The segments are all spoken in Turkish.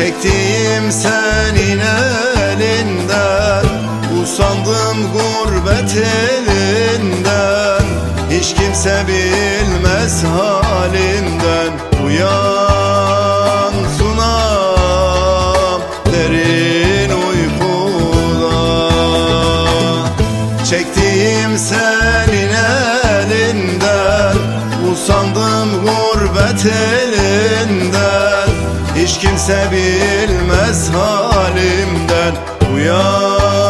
Çektiğim senin elinden Usandım gurbet elinden. Hiç kimse bilmez halinden Uyan sunam derin uykuda Çektiğim senin elinden Usandım gurbet elinden Hiç kimse bilmez halimden. Uyan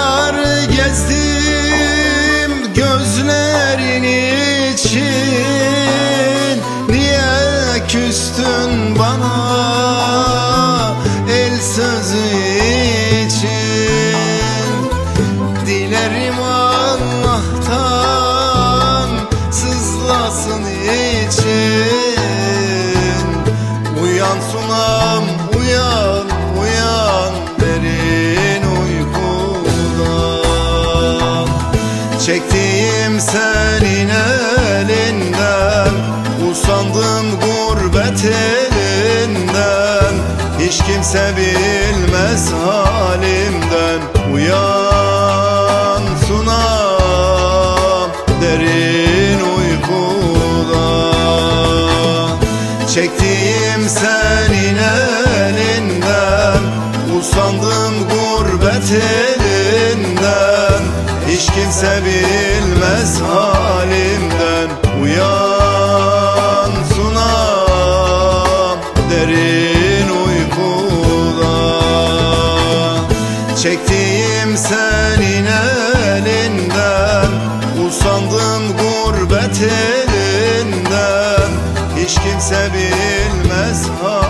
Çektiğim senin elinden Usandım gurbet elinden. Hiç kimse bilmez halimden Uyan sunam derin uykuda Çektiğim senin elinden Usandım gurbet elinden Hiç kimse bilmez halimden. Uyan sunam derin uykuda Çektiğim senin elinden Usandım gurbet elinden. Hiç kimse bilmez halim